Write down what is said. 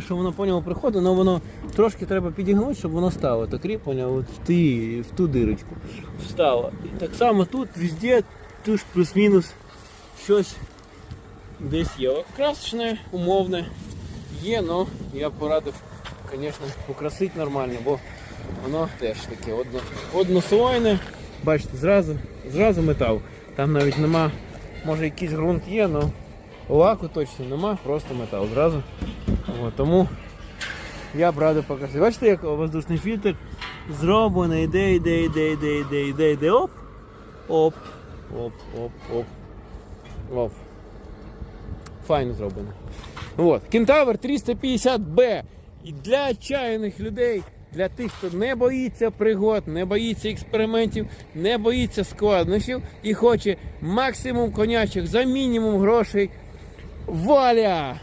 Що воно поняв приходить, але воно трошки треба підігнути, щоб воно стало. Так кріплення от в, ті, в ту дирочку встало. І так само тут везде теж плюс-мінус щось десь є. Красочне, умовне є, але я б порадив, звісно, покрасити нормально, бо воно теж таке одно, однослойне. Бачите, зразу, зразу метал. Там навіть нема, може якийсь ґрунт є, але лаку точно нема, просто метал. Зразу. От, тому я б радив показати. Бачите, як воздушний фільтр зроблений, йде, йде, йде, йде, йде, йде, йде, оп, оп, оп, оп, оп, оп. Файно зроблено. От. Кентавр 350B. І для отчаяних людей, для тих, хто не боїться пригод, не боїться експериментів, не боїться складнощів і хоче максимум конячих за мінімум грошей. Валя!